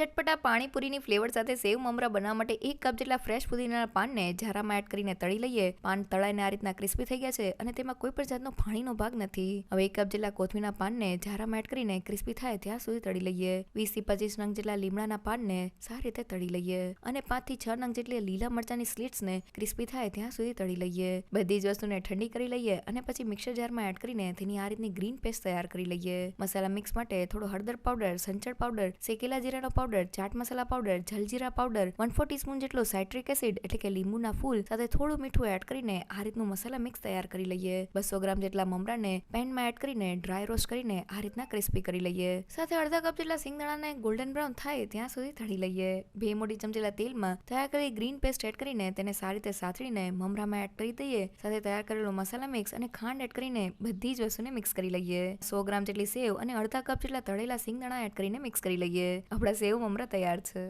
ચટપટા પાણીપુરીની flavour સાથે સેવ મમરા બનાવવા માટે એક કપ જેટલા ફ્રેશ ફુદીનાના પાનને ઝારામાં એડ કરીને તળી લઈએ. પાન તળાઈને આ રીતના ક્રિસ્પી થઈ ગયા છે અને તેમાં કોઈ પણ જાતનો પાણીનો ભાગ નથી. હવે એક કપ જેટલા કોથમીના પાનને ઝારામાં એડ કરીને ક્રિસ્પી થાય ત્યાં સુધી તળી લઈએ. વીસથી પચીસ નંગ જેટલા લીમડાના પાનને સારી રીતે તળી લઈએ અને પાંચથી છ નંગ જેટલી લીલા મરચાની સ્લીટ્સને ક્રિસ્પી થાય ત્યાં સુધી તળી લઈએ. બધી જ વસ્તુને ઠંડી કરી લઈએ અને પછી મિક્સર જારમાં એડ કરીને તેની આ રીતની ગ્રીન પેસ્ટ તૈયાર કરી લઈએ. મસાલા મિક્સ માટે થોડો હળદર પાવડર સંચળ પાવડર શેકેલા જીરાનો powder chaat masala powder jaljeera powder one four teaspoon જેટલો સાઇટ્રિક એસિડ એટલે કે લીંબુના ફૂલ સાથે થોડું મીઠું એડ કરીને આ રીતનું મસાલા મિક્સ તૈયાર કરી લઈએ. બસો ગ્રામ જેટલા મમરાને પેનમાં એડ કરીને ડ્રાય રોસ્ટ કરીને આ રીતના ક્રિસ્પી કરી લઈએ. સાથે અડધા કપ જેટલા સિંગદાણાને ગોલ્ડન બ્રાઉન થાય ત્યાં સુધી તળી લઈએ. બે મોટી ચમચેલા તેલમાં તૈયાર કરી ગ્રીન પેસ્ટ એડ કરીને તેને સારી રીતે સાથળીને મમરામાં એડ કરી દઈએ. સાથે તૈયાર કરેલો મસાલા મિક્સ અને ખાંડ એડ કરીને બધી જ વસ્તુને મિક્સ કરી લઈએ. સો ગ્રામ જેટલી સેવ અને અડધા કપ જેટલા તળેલા સિંગદાણા એડ કરીને મિક્સ કરી લઈએ. આપણા સેવ મમરા તૈયાર છે